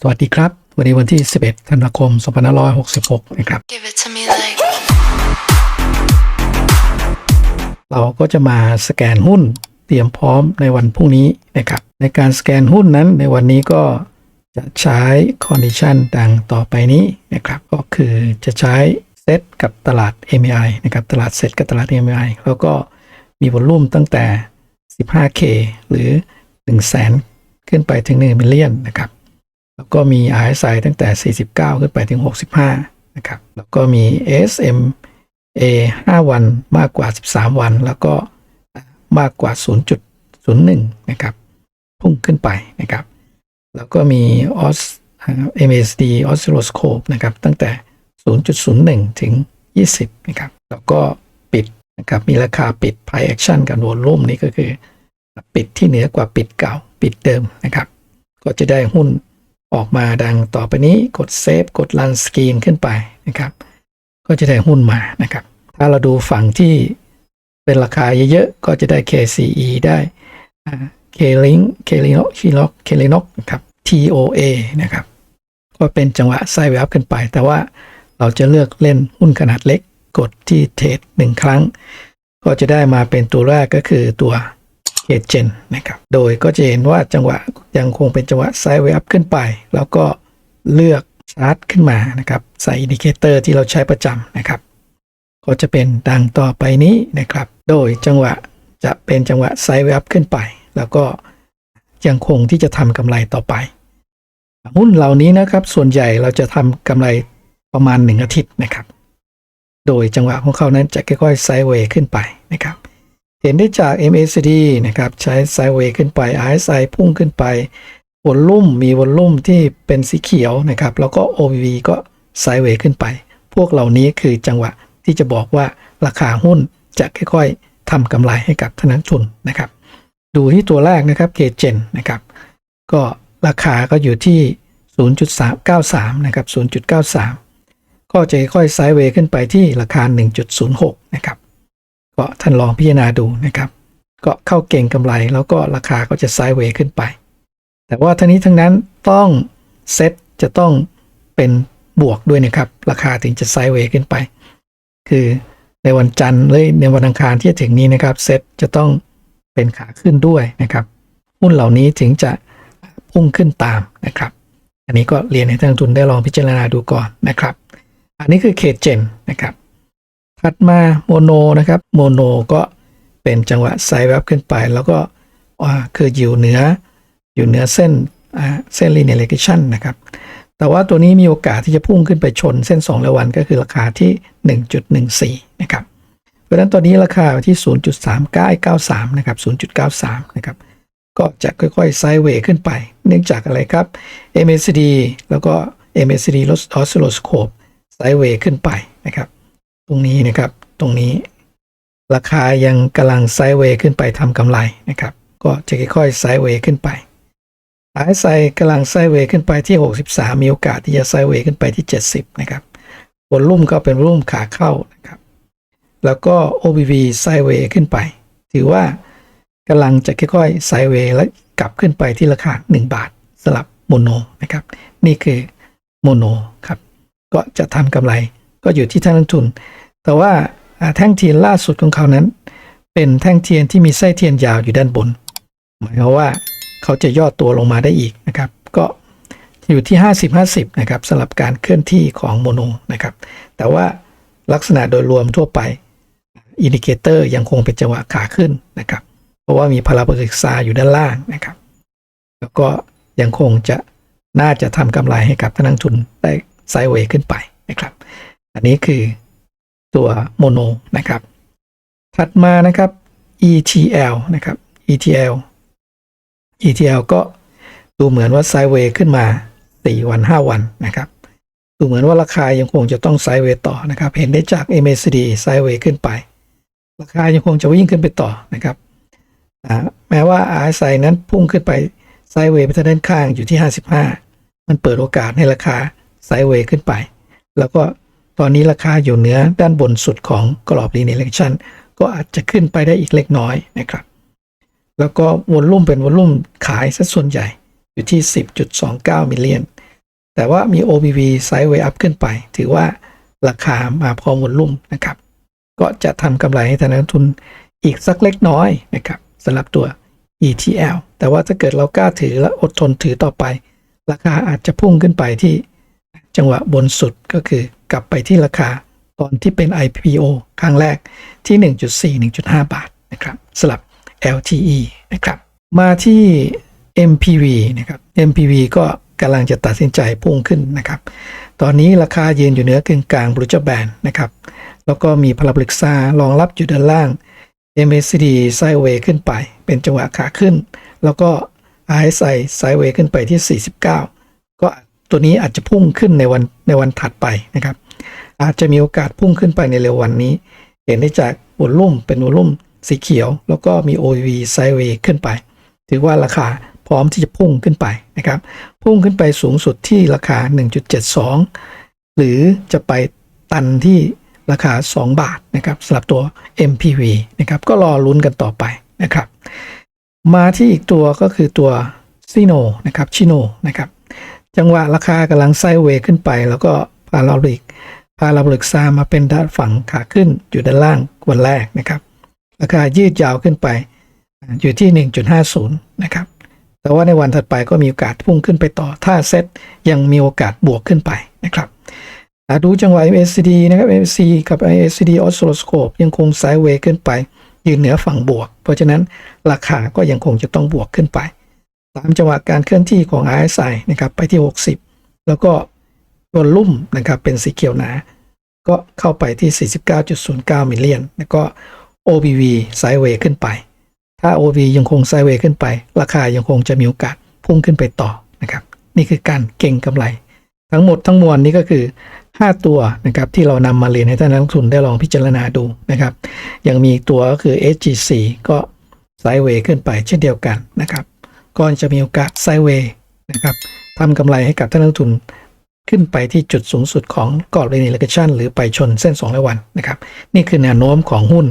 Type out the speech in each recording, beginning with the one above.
สวัสดีครับ วันนี้วันที่ 11 ธันวาคม 2566 นะครับ Give it to me like เราก็จะมาสแกนหุ้นเตรียมพร้อมในวันพรุ่งนี้นะครับ ในการสแกนหุ้นนั้นในวันนี้ก็จะใช้คอนดิชันดังต่อไปนี้นะครับ ก็คือจะใช้เซตกับตลาด MAI นะครับ ตลาดเซตกับตลาด MAI แล้วก็มีวอลลุ่มตั้งแต่ 15K หรือ 1 0 0 0 0แสนขึ้นไปถึง 1 มิลเลียนนะครับ แล้วก็มี RSI ตั้งแต่ 49 ขึ้นไปถึง 65 นะครับ แล้วก็มี SMA 5 วันมากกว่า 13 วัน แล้วก็มากกว่า 0.01 นะครับ พุ่งขึ้นไปนะครับ แล้วก็มี OS MACD Oscilloscope นะครับ ตั้งแต่ 0.01 ถึง 20 นะครับ แล้วก็ปิดนะครับ มีราคาปิด Price Action กับ Volume นี่ก็คือ ปิดที่เหนือกว่าปิดเก่า ปิดเดิมนะครับ ก็จะได้หุ้น ออกมาดังต่อไปนี้กดเซฟกด Run Screen ขึ้นไปนะครับ ก็จะได้หุ้นมานะครับ ถ้าเราดูฝั่งที่เป็นราคาเยอะๆ ก็จะได้ KCE ได้อ่า K-Link K-Link K-Link K-Link นครับ TOA นะครับ ก็เป็นจังหวะไซด์เวฟขึ้นไป แต่ว่าเราจะเลือกเล่นหุ้นขนาดเล็กกดที่เทรดหนึ่งครั้ง ก็จะได้มาเป็นตัวแรกก็คือตัว เ a เจนนะครับ โดยก็จะเห็นว่าจังหวะยังคงเป็นจังหวะไซด์เวฟขึ้นไป แล้วก็เลือกชาร์ตขึ้นมานะครับ ใส่อินดิเคเตอร์ที่เราใช้ประจำนะครับ ก็จะเป็นดังต่อไปนี้นะครับ โดยจังหวะจะเป็นจังหวะไซด์เวฟขึ้นไป แล้วก็ยังคงที่จะทำกำไรต่อไป หุ้นเหล่านี้นะครับ ส่วนใหญ่เราจะทำกำไรประมาณ 1 อาทิตย์นะครับ โดยจังหวะของเขานั้นจะค่อยๆไซด์เวย์ขึ้นไปนะครับ เห็นได้จาก MACD นะครับใช้ไซด์เวย์ขึ้นไป RSI พุ่งขึ้นไปวอลลุ่มมีวอลลุ่มที่เป็นสีเขียวนะครับ แล้วก็ OBV ก็ไซด์เวย์ขึ้นไป พวกเหล่านี้คือจังหวะที่จะบอกว่าราคาหุ้นจะค่อยๆทำกำไรให้กับท่านักลงทุนนะครับ ดูที่ตัวแรกนะครับเกเจนนะครับ ก็ราคาก็อยู่ที่ 0.93 นะครับ 0.93 ก็จะค่อยๆไซด์เวย์ขึ้นไปที่ราคา 1.06 นะครับ ก็ท่านลองพิจารณาดูนะครับ ก็เข้าเก่งกำไรแล้วก็ราคาก็จะไซด์เวย์ขึ้นไป แต่ว่าทั้งนี้ทั้งนั้นต้องเซ็ตจะต้องเป็นบวกด้วยนะครับ ราคาถึงจะไซด์เวย์ขึ้นไป คือในวันจันทร์หรือในวันอังคารที่จะถึงนี้นะครับเซ็ตจะต้องเป็นขาขึ้นด้วยนะครับหุ้นเหล่านี้ถึงจะพุ่งขึ้นตามนะครับ อันนี้ก็เรียนให้ท่านลงทุนได้ลองพิจารณาดูก่อนนะครับ อันนี้คือเคเจนนะครับ ถัดมาโมโนนะครับโมโนก็เป็นจังหวะไซด์แวบขึ้นไป แล้วก็อ่าคืออยู่เหนืออยู่เหนือเส้นเส้น linear regression นะครับ แต่ว่าตัวนี้มีโอกาสที่จะพุ่งขึ้นไปชนเส้น2ระวันก็คือราคาที่ 1.14 นะครับ เพราะฉะนั้นตัวนี้ราคาที่ 0.3993 นะครับ 0.93 นะครับ ก็จะค่อยๆไซด์เวย์ขึ้นไป เนื่องจากอะไรครับ MACD แล้วก็ MACD Oscilloscope ไซด์เวย์ขึ้นไปนะครับ ตรงนี้นะครับ ตรงนี้ ราคายังกำลังไซด์เวย์ขึ้นไปทำกำไรนะครับ ก็จะค่อยๆไซด์เวย์ขึ้นไป RSI กำลังไซด์เวย์ขึ้นไปที่ 63 มีโอกาสที่จะไซด์เวย์ขึ้นไปที่ 70 นะครับวอลลุ่มก็เป็นวอลลุ่มขาเข้านะครับ แล้วก็ OBV ไซด์เวย์ขึ้นไป ถือว่ากำลังจะค่อยๆไซด์เวย์และกลับขึ้นไปที่ราคา 1 บาทสลับโมโนนะครับ นี่คือโมโนครับ ก็จะทำกำไร ก็อยู่ที่ท่านนักลงทุน แต่ว่าแท่งเทียนล่าสุดของเขานั้น เป็นแท่งเทียนที่มีไส้เทียนยาวอยู่ด้านบน หมายความว่าเขาจะย่อตัวลงมาได้อีกนะครับ ก็อยู่ที่ 50-50 นะครับสำหรับการเคลื่อนที่ของโมโนนะครับ แต่ว่าลักษณะโดยรวมทั่วไปอินดิเคเตอร์ยังคงเป็นจังหวะขาขึ้นนะครับ เพราะว่ามีพาราโบลิกซาอยู่ด้านล่างนะครับ แล้วก็ยังคงจะน่าจะทำกำไรให้กับท่านักลงทุนได้ไซด์เวย์ขึ้นไปนะครับ อันนี้คือตัวโมโนนะครับ ถัดมานะครับ ETL นะครับ ETL ETL ก็ดูเหมือนว่าไซเวย์ขึ้นมา 4 วัน 5 วันนะครับ ดูเหมือนว่าราคายังคงจะต้องไซเวย์ต่อนะครับ เห็นได้จาก MACD ไซด์เวย์ขึ้นไป ราคายังคงจะวิ่งขึ้นไปต่อนะครับแม้ว่า RSI นั้นพุ่งขึ้นไปไซเวย์ไปทางด้านข้างอยู่ที่ 55 มันเปิดโอกาสให้ราคาไซเวย์ขึ้นไป แล้วก็ ตอนนี้ราคาอยู่เหนือด้านบนสุดของกรอบ linear regression ก็อาจจะขึ้นไปได้อีกเล็กน้อยนะครับ แล้วก็วอลลุ่มเป็นวอลลุ่มขายซะส่วนใหญ่อยู่ที่ 10.29 มิลเลียน แต่ว่ามี OBV ไซด์เวย์อัพขึ้นไป ถือว่าราคามาพร้อมวอลลุ่มนะครับ ก็จะทำกำไรให้ทานักลงทุนอีกสักเล็กน้อยนะครับสำหรับตัว ETL แต่ว่าถ้าเกิดเรากล้าถือและอดทนถือต่อไป ราคาอาจจะพุ่งขึ้นไปที่ จังหวะบนสุดก็คือกลับไปที่ราคาตอนที่เป็น IPO ครั้งแรกที่ 1.4 1.5 บาทนะครับสลับ LTE นะครับมาที่ MPV นะครับ MPV ก็กำลังจะตัดสินใจพุ่งขึ้นนะครับ ตอนนี้ราคาเยืนอยู่เหนือกึ่งกลางบรูจแบนนะครับ แล้วก็มีพลังปรึกษารองรับอยู่ด้านล่าง MACD ไซเวย์ขึ้นไป เป็นจังหวะขาขึ้น แล้วก็ RSI ไซเวย์ขึ้นไปที่ 49 ตัวนี้อาจจะพุ่งขึ้นในวันในวันถัดไปนะครับ อาจจะมีโอกาสพุ่งขึ้นไปในเร็ววันนี้ เห็นได้จากวอลลุ่มเป็นวอลลุ่มสีเขียว แล้วก็มี OV ไซเวย์ขึ้นไป ถือว่าราคาพร้อมที่จะพุ่งขึ้นไปนะครับ พุ่งขึ้นไปสูงสุดที่ราคา 1.72 หรือจะไปตันที่ราคา 2 บาทนะครับสำหรับตัว MPV นะครับ ก็รอลุ้นกันต่อไปนะครับ มาที่อีกตัวก็คือตัวซีโนนะครับชิโนนะครับ จังหวะราคากำลังไซเวขึ้นไป แล้วก็พาเราบลิกพาเราบลิกซามาเป็นด้านฝั่งขาขึ้นอยู่ด้านล่างวันแรกนะครับ ราคายืดยาวขึ้นไปอยู่ที่ 1.50 นะครับ แต่ว่าในวันถัดไปก็มีโอกาสพุ่งขึ้นไปต่อ ถ้าเซตยังมีโอกาสบวกขึ้นไปนะครับดูจังหวะ MACD นะครับ MACD กับ MACD Oscilloscope ยังคงไซด์เวย์ขึ้นไป ยืนเหนือฝั่งบวก เพราะฉะนั้นราคาก็ยังคงจะต้องบวกขึ้นไป ตามจังหวะการเคลื่อนที่ของ RSI นะครับไปที่ 60 แล้วก็วอลลุ่มนะครับเป็นสีเขียวหนาก็เข้าไปที่ 49.09 มิลเลียน แล้วก็ OBV ไซด์เวย์ขึ้นไป ถ้า OB ยังคงไซด์เวย์ขึ้นไป ราคายังคงจะมีโอกาสพุ่งขึ้นไปต่อนะครับ นี่คือการเก่งกำไร ทั้งหมดทั้งมวลนี้ก็คือ 5 ตัวนะครับที่เรานำมาเรียนให้ท่านนักลงทุนได้ลองพิจารณาดูนะครับ ยังมีตัวก็คือ SGC ก็ไซด์เวย์ขึ้นไปเช่นเดียวกันนะครับ ก่อนจะมีโอกาสไซเวย์นะครับทำกำไรให้กับท่านนักลงทุนขึ้นไปที่จุดสูงสุดของกรอบเรนิเลชันหรือไปชนเส้น2ร้อยวันนะครับ นี่คือแนวโน้มของหุ้น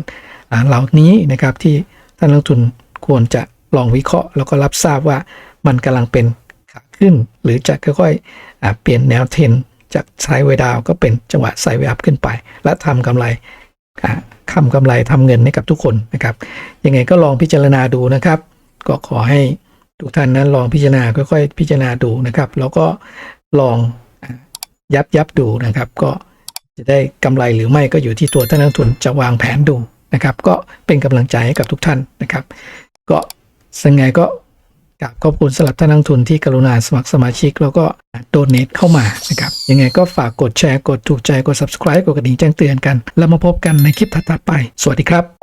เหล่านี้นะครับที่ท่านนักลงทุนควรจะลองวิเคราะห์ แล้วก็รับทราบว่ามันกำลังเป็นขาขึ้น หรือจะค่อยๆเปลี่ยนแนวเทรนจากไซด์เวดาวก็เป็นจังหวะไซด์เวอัพขึ้นไป และทำกำไรอ่าทำกำไรทำเงินให้กับทุกคนนะครับยังไงก็ลองพิจารณาดูนะครับ ก็ขอให้ ทุกท่านนั้นลองพิจารณาค่อยๆ พิจารณาดูนะครับ แล้วก็ลองยับยับดูนะครับ ก็จะได้กำไรหรือไม่ก็อยู่ที่ตัวท่านนักลงทุนจะวางแผนดูนะครับ ก็เป็นกำลังใจให้กับทุกท่านนะครับ ก็สังไงก็กราบขอบคุณสำหรับท่านนักลงทุนที่กรุณาสมัครสมาชิก แล้วก็โดเนทเข้ามานะครับยังไงก็ฝากกดแชร์กดถูกใจกด subscribe กดกระดิ่งแจ้งเตือนกัน แล้วมาพบกันในคลิปถัดๆไป สวัสดีครับ